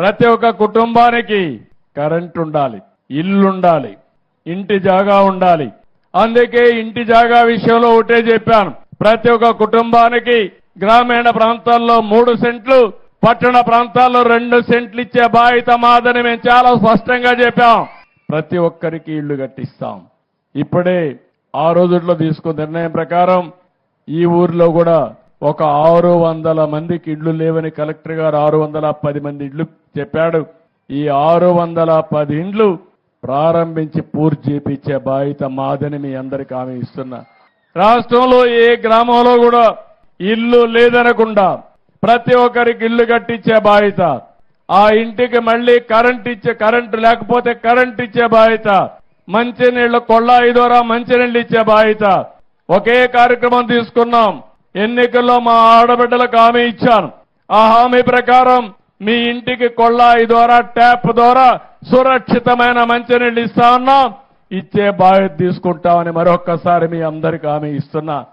ప్రతి ఒక్క కుటుంబానికి కరెంట్ ఉండాలి ఇల్లు ఉండాలి ఇంటి జాగా ఉండాలి. అందుకే ఇంటి జాగా విషయంలో ఒకటే చెప్పాను. ప్రతి ఒక్క కుటుంబానికి గ్రామీణ ప్రాంతాల్లో మూడు సెంట్లు పట్టణ ప్రాంతాల్లో రెండు సెంట్లు ఇచ్చే బాధ్యత మాదని మేము చాలా స్పష్టంగా చెప్పాం. ప్రతి ఒక్కరికి ఇళ్ళు కట్టిస్తాం. ఇప్పుడే ఆ రోజుల్లో తీసుకున్న నిర్ణయం ప్రకారం ఈ ఊర్లో కూడా ఒక ఆరు వందల మందికి ఇళ్ళు లేవని కలెక్టర్ గారు ఆరు వందల పది మంది ఇళ్ళు చెప్పాడు. ఈ ఆరు వందల పది ఇండ్లు ప్రారంభించి పూర్తి చేపించే బాధ్యత మాదని మీ అందరికి ఆమె ఇస్తున్నా. రాష్ట్రంలో ఏ గ్రామంలో కూడా ఇల్లు లేదనకుండా ప్రతి ఒక్కరికి ఇల్లు కట్టించే బాధ్యత. ఆ ఇంటికి మళ్ళీ కరెంట్ ఇచ్చే కరెంటు లేకపోతే కరెంట్ ఇచ్చే బాధ్యత. మంచినీళ్ళు కొళ్ళాయి ద్వారా మంచినీళ్ళు ఇచ్చే బాధ్యత. ఒకే కార్యక్రమం తీసుకున్నాం. ఎన్నికల్లో మా ఆడబిడ్డలకు హామీ ఇచ్చాను. ఆ హామీ ప్రకారం మీ ఇంటికి కొళ్ళాయి ద్వారా ట్యాప్ ద్వారా సురక్షితమైన మంచినీళ్ళు ఇస్తా ఉన్నాం. ఇచ్చే బాధ్యత తీసుకుంటామని మరొక్కసారి మీ అందరికి హామీ ఇస్తున్నా.